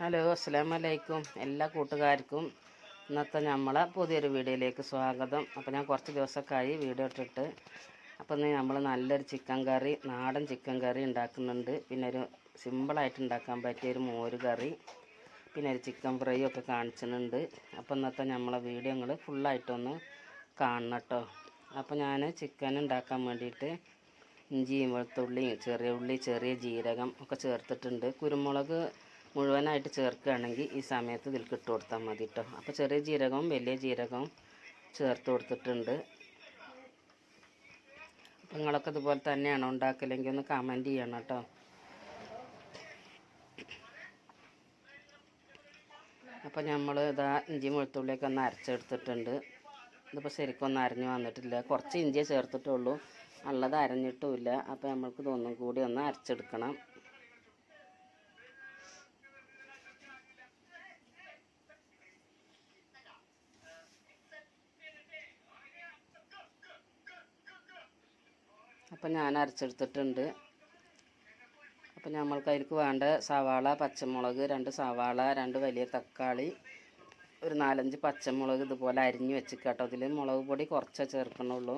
Hello അസ്സാം വലൈക്കും എല്ലാ കൂട്ടുകാർക്കും ഇന്നത്തെ നമ്മളെ പുതിയൊരു വീഡിയോയിലേക്ക് സ്വാഗതം. അപ്പോൾ ഞാൻ കുറച്ച് ദിവസമൊക്കെ വീഡിയോ ഇട്ടിട്ട് അപ്പോൾ ഇന്ന് നമ്മൾ നല്ലൊരു ചിക്കൻ കറി നാടൻ ചിക്കൻ കറി ഉണ്ടാക്കുന്നുണ്ട്. പിന്നെ ഒരു സിമ്പിളായിട്ട് ഉണ്ടാക്കാൻ പറ്റിയ ഒരു മോര് കറി പിന്നെ ഒരു ചിക്കൻ ഫ്രൈ ഒക്കെ കാണിച്ചിട്ടുണ്ട്. അപ്പോൾ ഇന്നത്തെ നമ്മളെ വീഡിയോ നിങ്ങൾ ഫുള്ളായിട്ടൊന്ന് കാണണം കേട്ടോ. അപ്പോൾ ഞാൻ ചിക്കൻ ഉണ്ടാക്കാൻ വേണ്ടിയിട്ട് ഇഞ്ചിയും വെളുത്തുള്ളിയും ചെറിയ ഉള്ളി ചെറിയ ജീരകം ഒക്കെ ചേർത്തിട്ടുണ്ട്. കുരുമുളക് മുഴുവനായിട്ട് ചേർക്കുകയാണെങ്കിൽ ഈ സമയത്ത് ഇതിൽ ഇട്ട് കൊടുത്താൽ മതി കേട്ടോ അപ്പോൾ ചെറിയ ജീരകവും വലിയ ജീരകവും ചേർത്ത് കൊടുത്തിട്ടുണ്ട്. അപ്പോൾ നിങ്ങളൊക്കെ ഇതുപോലെ തന്നെയാണോ ഉണ്ടാക്കലെങ്കിൽ ഒന്ന് കമന്റ് ചെയ്യണം കേട്ടോ. അപ്പോൾ നമ്മൾ ഇതാ ഇഞ്ചി വെളുത്തുള്ളിയൊക്കെ ഒന്ന് അരച്ചെടുത്തിട്ടുണ്ട്. ഇതിപ്പോൾ ശരിക്കും ഒന്നും അരഞ്ഞു വന്നിട്ടില്ല. കുറച്ച് ഇഞ്ചിയെ ചേർത്തിട്ടുള്ളൂ. നല്ലത് അരഞ്ഞിട്ടുമില്ല. അപ്പോൾ നമ്മൾക്ക് ഇതൊന്നും കൂടി ഒന്ന് അരച്ചെടുക്കണം. അപ്പം ഞാൻ അരച്ചെടുത്തിട്ടുണ്ട്. അപ്പം നമ്മൾക്ക് അതിലേക്ക് വേണ്ട സവാള പച്ചമുളക് രണ്ട് സവാള രണ്ട് വലിയ തക്കാളി ഒരു നാലഞ്ച് പച്ചമുളക് ഇതുപോലെ അരിഞ്ഞ് വെച്ചിക്കാട്ടോ. അതിൽ മുളക് പൊടി കുറച്ചേ ചേർക്കണുള്ളൂ.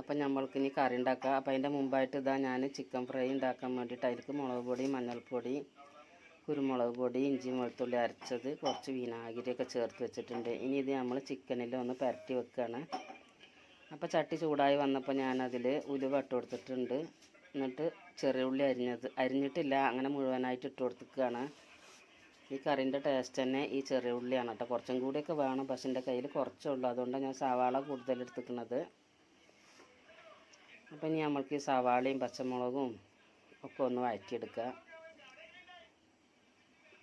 അപ്പം നമ്മൾക്ക് ഇനി കറി ഉണ്ടാക്കാം. അപ്പം അതിന്റെ മുമ്പായിട്ട് ഇതാ ഞാൻ ചിക്കൻ ഫ്രൈ ഉണ്ടാക്കാൻ വേണ്ടിയിട്ട് അതിലേക്ക് മുളക് പൊടി മഞ്ഞൾപ്പൊടി കുരുമുളക് പൊടി ഇഞ്ചി വെളുത്തുള്ളി അരച്ചത് കുറച്ച് വിനാഗിരിയൊക്കെ ചേർത്ത് വെച്ചിട്ടുണ്ട്. ഇനി ഇത് നമ്മൾ ചിക്കനിൽ ഒന്ന് പുരട്ടി വെക്കുകയാണ് അപ്പോൾ ചട്ടി ചൂടായി വന്നപ്പോൾ ഞാനതിൽ ഉലുവ ഇട്ട് കൊടുത്തിട്ടുണ്ട്. എന്നിട്ട് ചെറിയ ഉള്ളി അരിഞ്ഞത് അരിഞ്ഞിട്ടില്ല അങ്ങനെ മുഴുവനായിട്ട് ഇട്ട് കൊടുത്തിക്കുകയാണ് ഈ കറിന്റെ ടേസ്റ്റ് തന്നെ ഈ ചെറിയ ഉള്ളിയാണ് കേട്ടോ. കുറച്ചും കൂടിയൊക്കെ വേണം പക്ഷെ എന്റെ കയ്യിൽ കുറച്ചേ ഉള്ളൂ. അതുകൊണ്ടാണ് ഞാൻ സവാള കൂടുതൽ എടുത്തിക്കുന്നത് അപ്പോൾ ഇനി നമ്മൾക്ക് ഈ സവാളയും പച്ചമുളകും ഒക്കെ ഒന്ന് വഴറ്റിയെടുക്കുക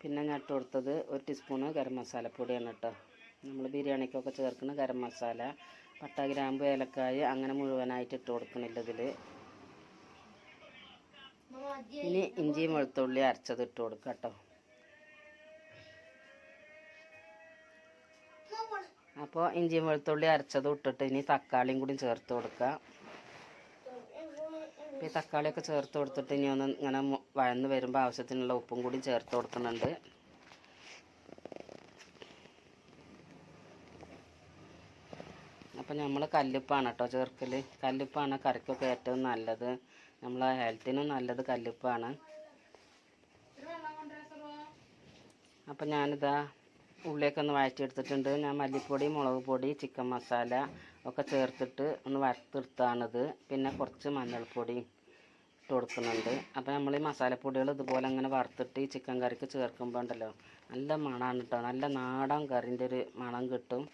പിന്നെ ഞാൻ ഇട്ട് കൊടുത്തത് ഒരു ടീസ്പൂണ് ഗരം മസാലപ്പൊടിയാണ് കേട്ടോ. നമ്മൾ ബിരിയാണിക്കൊക്കെ ചേർക്കുന്ന ഗരം മസാല. പട്ട ഗ്രാമ്പ് ഏലക്കായ അങ്ങനെ മുഴുവനായിട്ട് ഇട്ട് കൊടുക്കണില്ല ഇതിൽ ഇനി ഇഞ്ചിയും വെളുത്തുള്ളി അരച്ചത് ഇട്ട് കൊടുക്കുക കേട്ടോ. അപ്പോൾ ഇഞ്ചിയും വെളുത്തുള്ളി അരച്ചത് ഇട്ടിട്ട് ഇനി തക്കാളിയും കൂടി ചേർത്ത് കൊടുക്കുക ഈ തക്കാളിയൊക്കെ ചേർത്ത് കൊടുത്തിട്ട് ഇനി ഒന്ന് ഇങ്ങനെ വഴന്ന് വരുമ്പോൾ ആവശ്യത്തിനുള്ള ഉപ്പും കൂടി ചേർത്ത് കൊടുക്കുന്നുണ്ട്. അപ്പം നമ്മൾ കല്ലുപ്പാണ് കേട്ടോ ചേർക്കൽ കല്ലുപ്പാണ് കറിക്കൊക്കെ ഏറ്റവും നല്ലത്. നമ്മളെ ഹെൽത്തിനും നല്ലത് കല്ലുപ്പാണ്. അപ്പം ഞാനിതാ ഉള്ളിയൊക്കെ ഒന്ന് വഴറ്റിയെടുത്തിട്ടുണ്ട്. ഞാൻ മല്ലിപ്പൊടി മുളക് പൊടി ചിക്കൻ മസാല ഒക്കെ ചേർത്തിട്ട് ഒന്ന് വറുത്തെടുത്താണിത്. പിന്നെ കുറച്ച് മഞ്ഞൾപ്പൊടി ഇട്ട് കൊടുക്കുന്നുണ്ട്. അപ്പോൾ നമ്മൾ ഈ മസാലപ്പൊടികൾ ഇതുപോലെ അങ്ങനെ വറുത്തിട്ട് ഈ ചിക്കൻ കറിക്ക് ചേർക്കുമ്പോൾ ഉണ്ടല്ലോ നല്ല മണമാണ് കേട്ടോ നല്ല നാടൻ കറിന്റെ ഒരു മണം കിട്ടും.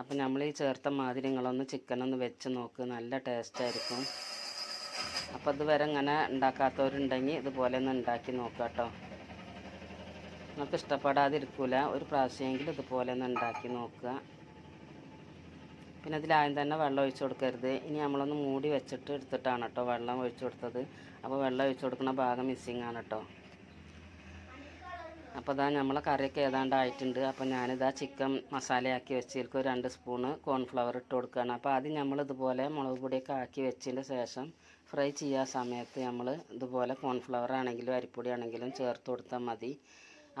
അപ്പം നമ്മൾ ഈ ചേർത്ത മാതിരി നിങ്ങളൊന്ന് ചിക്കനൊന്ന് വെച്ച് നോക്ക്. നല്ല ടേസ്റ്റായിരിക്കും അപ്പോൾ ഇതുവരെ ഇങ്ങനെ ഉണ്ടാക്കാത്തവരുണ്ടെങ്കിൽ ഇതുപോലെ ഒന്ന് ഉണ്ടാക്കി നോക്കാം കേട്ടോ നിങ്ങൾക്ക് ഇഷ്ടപ്പെടാതിരിക്കില്ല ഒരു പ്രാവശ്യമെങ്കിലും ഇതുപോലെ ഒന്ന് ഉണ്ടാക്കി നോക്കുക. പിന്നെ ഇതിലാദ്യം തന്നെ വെള്ളം ഒഴിച്ച് കൊടുക്കരുത്. ഇനി നമ്മളൊന്ന് മൂടി വെച്ചിട്ട് എടുത്തിട്ടാണ് കേട്ടോ വെള്ളം ഒഴിച്ചു കൊടുത്തത്. അപ്പോൾ വെള്ളം ഒഴിച്ചു കൊടുക്കുന്ന ഭാഗം മിസ്സിങ് ആണ് കേട്ടോ അപ്പോൾ ഇതാ നമ്മളെ കറിയൊക്കെ ഏതാണ്ട് ആയിട്ടുണ്ട് അപ്പോൾ ഞാനിതാ ചിക്കൻ മസാലയാക്കി വെച്ചതിൽക്ക് ഒരു രണ്ട് സ്പൂണ് കോൺഫ്ലവർ ഇട്ട് കൊടുക്കുകയാണ് അപ്പോൾ ആദ്യം നമ്മൾ ഇതുപോലെ മുളക് പൊടിയൊക്കെ ആക്കി വെച്ചതിന്റെ ശേഷം ഫ്രൈ ചെയ്യാൻ സമയത്ത് നമ്മൾ ഇതുപോലെ കോൺഫ്ലവർ ആണെങ്കിലും അരിപ്പൊടി ആണെങ്കിലും ചേർത്ത് കൊടുത്താൽ മതി.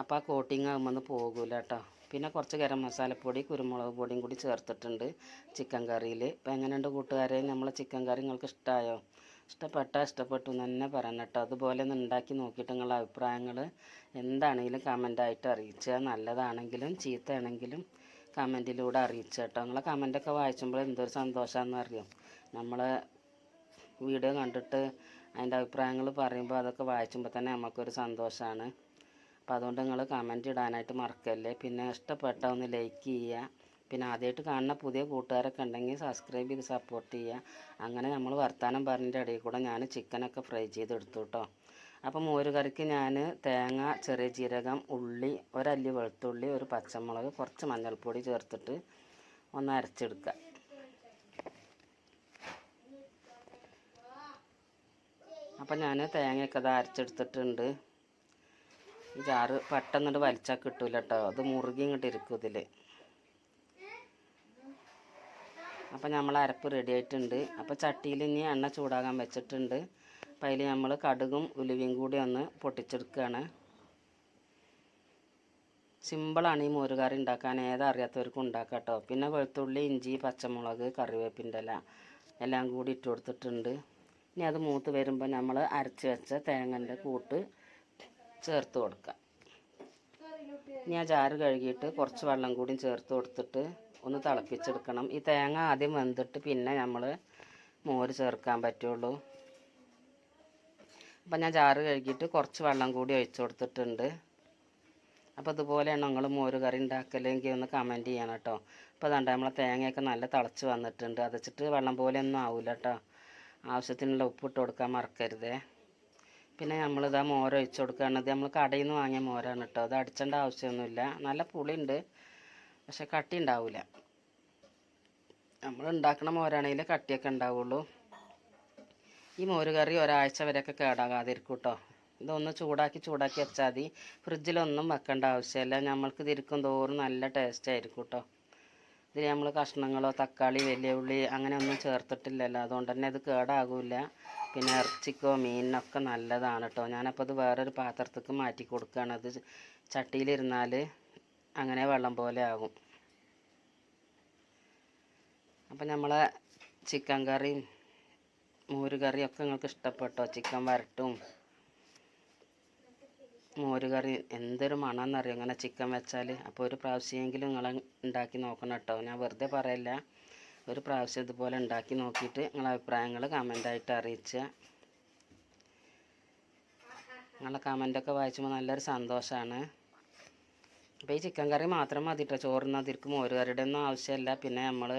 അപ്പോൾ ആ കോട്ടിങ് ആകുമ്പോൾ പോകില്ല കേട്ടോ പിന്നെ കുറച്ച് ഗരം മസാലപ്പൊടി കുരുമുളക് പൊടിയും കൂടി ചേർത്തിട്ടുണ്ട് ചിക്കൻ കറിയിൽ ഇപ്പോൾ എങ്ങനെയുണ്ട് കൂട്ടുകാരെ? നമ്മളെ ചിക്കൻ കറി നിങ്ങൾക്ക് ഇഷ്ടമായോ ഇഷ്ടപ്പെട്ടാൽ ഇഷ്ടപ്പെട്ടു എന്ന് തന്നെ പറയണം കേട്ടോ. അതുപോലെ ഒന്ന് ഉണ്ടാക്കി നോക്കിയിട്ട് നിങ്ങളുടെ അഭിപ്രായങ്ങൾ എന്താണെങ്കിലും കമന്റായിട്ട് അറിയിക്കുക നല്ലതാണെങ്കിലും ചീത്തയാണെങ്കിലും കമന്റിലൂടെ അറിയിച്ചു കേട്ടോ. നിങ്ങളെ കമന്റൊക്കെ വായിച്ചുമ്പോൾ എന്തൊരു സന്തോഷമാണെന്ന് അറിയാം? നമ്മളെ വീഡിയോ കണ്ടിട്ട് അതിന്റെ അഭിപ്രായങ്ങൾ പറയുമ്പോൾ അതൊക്കെ വായിച്ചുമ്പോൾ തന്നെ നമുക്കൊരു സന്തോഷമാണ്. അപ്പോൾ അതുകൊണ്ട് നിങ്ങൾ കമന്റ് ഇടാനായിട്ട് മറക്കല്ലേ? പിന്നെ ഇഷ്ടപ്പെട്ട ഒന്ന് ലൈക്ക് ചെയ്യുക. പിന്നെ ആദ്യമായിട്ട് കാണുന്ന പുതിയ കൂട്ടുകാരൊക്കെ ഉണ്ടെങ്കിൽ സബ്സ്ക്രൈബ് ചെയ്ത് സപ്പോർട്ട് ചെയ്യുക. അങ്ങനെ നമ്മൾ വർത്തമാനം പറഞ്ഞിട്ട് ഇടയിൽ കൂടെ ഞാൻ ചിക്കനൊക്കെ ഫ്രൈ ചെയ്തെടുത്തു കേട്ടോ അപ്പോൾ മോര് കറിക്ക് ഞാൻ തേങ്ങ ചെറിയ ജീരകം ഉള്ളി ഒരല്ലി വെളുത്തുള്ളി ഒരു പച്ചമുളക് കുറച്ച് മഞ്ഞൾപ്പൊടി ചേർത്തിട്ട് ഒന്ന് അരച്ചെടുക്കുക. അപ്പം ഞാൻ തേങ്ങയൊക്കെ അത് അരച്ചെടുത്തിട്ടുണ്ട്. ഈ ചാറ് പെട്ടെന്നിട്ട് വലിച്ചാൽ കിട്ടൂല കേട്ടോ അത് മുറുകി ഇങ്ങോട്ട് ഇരിക്കും ഇതിൽ അപ്പം നമ്മൾ അരപ്പ് റെഡി ആയിട്ടുണ്ട്. അപ്പോൾ ചട്ടിയിൽ ഇനി എണ്ണ ചൂടാകാൻ വെച്ചിട്ടുണ്ട്. അപ്പം അതിൽ നമ്മൾ കടുകും ഉലുവയും കൂടി ഒന്ന് പൊട്ടിച്ചെടുക്കുകയാണ് സിമ്പിളാണ് ഈ മോരുകറി ഉണ്ടാക്കാൻ. ഏതറിയാത്തവർക്കും ഉണ്ടാക്കാം കേട്ടോ. പിന്നെ വെളുത്തുള്ളി ഇഞ്ചി പച്ചമുളക് കറിവേപ്പിന്റെ ഇല എല്ലാം കൂടി ഇട്ട് കൊടുത്തിട്ടുണ്ട്. ഇനി അത് മൂത്ത് വരുമ്പോൾ നമ്മൾ അരച്ച് വെച്ച തേങ്ങന്റെ കൂട്ട് ചേർത്ത് കൊടുക്കുക ഇനി ആ ജാറ് കഴുകിയിട്ട് കുറച്ച് വെള്ളം കൂടി ചേർത്ത് കൊടുത്തിട്ട് ഒന്ന് തിളപ്പിച്ചെടുക്കണം. ഈ തേങ്ങ ആദ്യം വെന്തിട്ട് പിന്നെ നമ്മൾ മോര് ചേർക്കാൻ പറ്റുള്ളൂ. അപ്പം ഞാൻ ചാറ് കഴുകിയിട്ട് കുറച്ച് വെള്ളം കൂടി ഒഴിച്ചു കൊടുത്തിട്ടുണ്ട്. അപ്പോൾ ഇതുപോലെയാണ് നിങ്ങൾ മോര് കറി ഉണ്ടാക്കലെങ്കിൽ ഒന്ന് കമന്റ് ചെയ്യണം കേട്ടോ അപ്പോൾ അതുകൊണ്ട് നമ്മളെ തേങ്ങയൊക്കെ നല്ല തിളച്ച് വന്നിട്ടുണ്ട്. അത് വെച്ചിട്ട് വെള്ളം പോലെ ഒന്നും ആവില്ല കേട്ടോ ആവശ്യത്തിനുള്ള ഉപ്പ് ഇട്ട് കൊടുക്കാൻ മറക്കരുതേ. പിന്നെ നമ്മളിതാ മോര് ഒഴിച്ച് കൊടുക്കുകയാണ് ഇത് നമ്മൾ കടയിൽ നിന്ന് വാങ്ങിയ മോരാണ് കേട്ടോ അത് അടിച്ചേണ്ട ആവശ്യമൊന്നുമില്ല. നല്ല പുളിയുണ്ട്. പക്ഷെ കട്ടി ഉണ്ടാവില്ല നമ്മൾ ഉണ്ടാക്കുന്ന മോരാണെങ്കിൽ കട്ടിയൊക്കെ ഉണ്ടാവുള്ളൂ. ഈ മോര് കറി ഒരാഴ്ച വരെയൊക്കെ കേടാകാതിരിക്കും കേട്ടോ ഇതൊന്ന് ചൂടാക്കി ചൂടാക്കി വെച്ചാൽ മതി. ഫ്രിഡ്ജിലൊന്നും വെക്കേണ്ട ആവശ്യമില്ല. നമ്മൾക്ക് ഇതിരിക്കും തോറും നല്ല ടേസ്റ്റ് ആയിരിക്കും കേട്ടോ ഇതിൽ നമ്മൾ കഷ്ണങ്ങളോ തക്കാളി വലിയ ഉള്ളി അങ്ങനെ ഒന്നും ചേർത്തിട്ടില്ലല്ലോ. അതുകൊണ്ട് തന്നെ ഇത് കേടാകില്ല. പിന്നെ ഇറച്ചിക്കോ മീനിനൊക്കെ നല്ലതാണ് കേട്ടോ ഞാനപ്പോൾ ഇത് വേറൊരു പാത്രത്തേക്ക് മാറ്റി കൊടുക്കുകയാണ്. അത് ചട്ടിയിലിരുന്നാൽ അങ്ങനെ വെള്ളം പോലെ ആകും. അപ്പം നമ്മളെ ചിക്കൻ കറിയും മോര് ഒക്കെ നിങ്ങൾക്ക് ഇഷ്ടപ്പെട്ടോ? ചിക്കൻ വരട്ടും. മോര് കറി എന്തൊരു മണമെന്നറിയോ ഇങ്ങനെ ചിക്കൻ വെച്ചാൽ അപ്പോൾ ഒരു പ്രാവശ്യമെങ്കിലും നിങ്ങൾ ഉണ്ടാക്കി നോക്കണം കേട്ടോ ഞാൻ വെറുതെ പറയല്ല. ഒരു പ്രാവശ്യം ഇതുപോലെ ഉണ്ടാക്കി നോക്കിയിട്ട് നിങ്ങളെ അഭിപ്രായങ്ങൾ കമന്റായിട്ട് അറിയിക്കുക നിങ്ങളെ കമന്റൊക്കെ വായിച്ചുമ്പോൾ നല്ലൊരു സന്തോഷമാണ് അപ്പോൾ ഈ ചിക്കൻ കറി മാത്രം മതി കേട്ടോ ചോറിന് അതിർക്ക് മോര് ഒന്നും ആവശ്യമില്ല പിന്നെ നമ്മൾ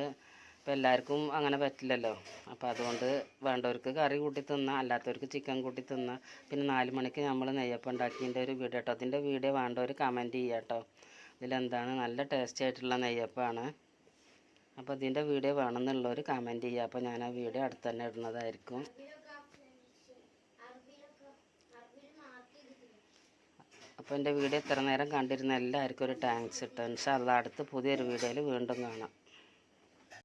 ഇപ്പോൾ എല്ലാവർക്കും അങ്ങനെ പറ്റില്ലല്ലോ. അപ്പോൾ അതുകൊണ്ട് വേണ്ടവർക്ക് കറി കൂട്ടി തിന്നാം അല്ലാത്തവർക്ക് ചിക്കൻ കൂട്ടി തിന്നാം. പിന്നെ നാല് മണിക്ക് നമ്മൾ നെയ്യപ്പം ഉണ്ടാക്കിയതിന്റെ ഒരു വീഡിയോ കേട്ടോ അതിന്റെ വീഡിയോ വേണ്ടവർ കമന്റ് ചെയ്യുക കേട്ടോ ഇതിലെന്താണ്? നല്ല ടേസ്റ്റി ആയിട്ടുള്ള നെയ്യപ്പമാണ് അപ്പോൾ ഇതിന്റെ വീഡിയോ വേണമെന്നുള്ളവർ കമന്റ് ചെയ്യുക അപ്പോൾ ഞാൻ ആ വീഡിയോ അടുത്ത് തന്നെ ഇടുന്നതായിരിക്കും. അപ്പോൾ എന്റെ വീഡിയോ ഇത്ര നേരം കണ്ടിരുന്ന എല്ലാവർക്കും ഒരു താങ്ക്സ് ഇട്ടോ ഇൻഷാല്ല അടുത്ത പുതിയൊരു വീഡിയോയിൽ വീണ്ടും കാണാം.